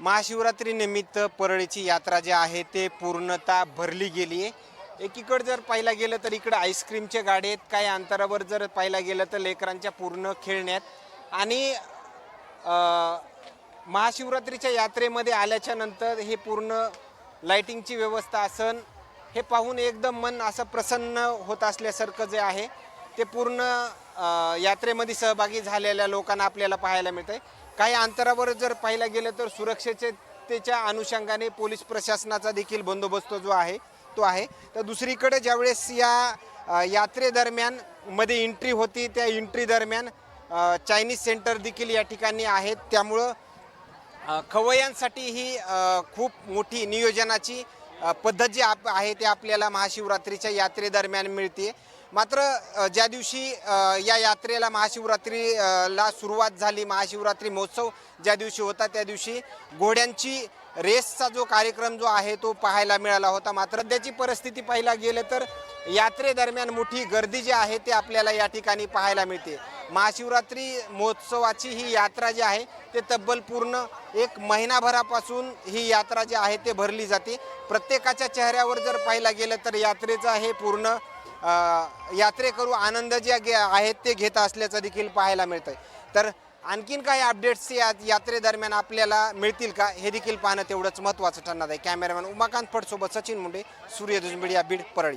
महाशिवरात्रीनिमित्त परळीची यात्रा जी आहे ते पूर्णतः भरली गेली आहे. एकीकडे जर पाहायला गेलं तर इकडं आईस्क्रीमचे गाडे आहेत. काही अंतरावर जर पाहायला गेलं तर लेकरांच्या पूर्ण खेळण्यात आणि महाशिवरात्रीच्या यात्रेमध्ये आल्याच्यानंतर हे पूर्ण लाइटिंगची व्यवस्था असन हे पाहून एकदम मन असं प्रसन्न होत असल्यासारखं जे आहे ते पूर्ण यात्रेमध्ये सहभागी झालेल्या लोकांना आपल्याला पाहायला मिळतं आहे काही अंतरावर जर पाहायला गेलं तर सुरक्षिततेच्या अनुषंगाने पोलीस प्रशासनाचा देखील बंदोबस्त जो आहे तो आहे. तर दुसरीकडे ज्यावेळेस या यात्रेदरम्यानमध्ये एंट्री होती त्या एंट्री दरम्यान चायनीज सेंटर देखील या ठिकाणी आहेत. त्यामुळं खवयांसाठी खवय्यांसाठी ही खूप मोठी नियोजनाची पद्धत जी आप आहे ते आपल्याला महाशिवरात्रीच्या यात्रेदरम्यान मिळते. मात्र ज्या दिवशी या यात्रेला महाशिवरात्रीला सुरुवात झाली महाशिवरात्री महोत्सव ज्या दिवशी होता त्या दिवशी घोड्यांची रेसचा जो कार्यक्रम जो आहे तो पाहायला मिळाला होता. मात्र सध्याची परिस्थिती पाहायला गेलं तर यात्रेदरम्यान मोठी गर्दी जी आहे ते आपल्याला या ठिकाणी पाहायला मिळते. महाशिवरात्री महोत्सवाची ही यात्रा जी आहे ते तब्बल पूर्ण एक महिनाभरापासून ही यात्रा जी आहे ते भरली जाते. प्रत्येकाच्या चेहऱ्यावर जर पाहायला गेलं तर यात्रेचा हे पूर्ण यात्रेकरू आनंद जे गे- आहेत ते घेत असल्याचं देखील पाहायला मिळतं तर आणखीन काही अपडेट्स या यात्रेदरम्यान आपल्याला मिळतील का हे देखील पाहणं तेवढंच महत्त्वाचं ठरणार आहे. कॅमेरामॅन उमाकांत फडसोबत सचिन मुंडे सूर्यदुज मीडिया बीड परळी.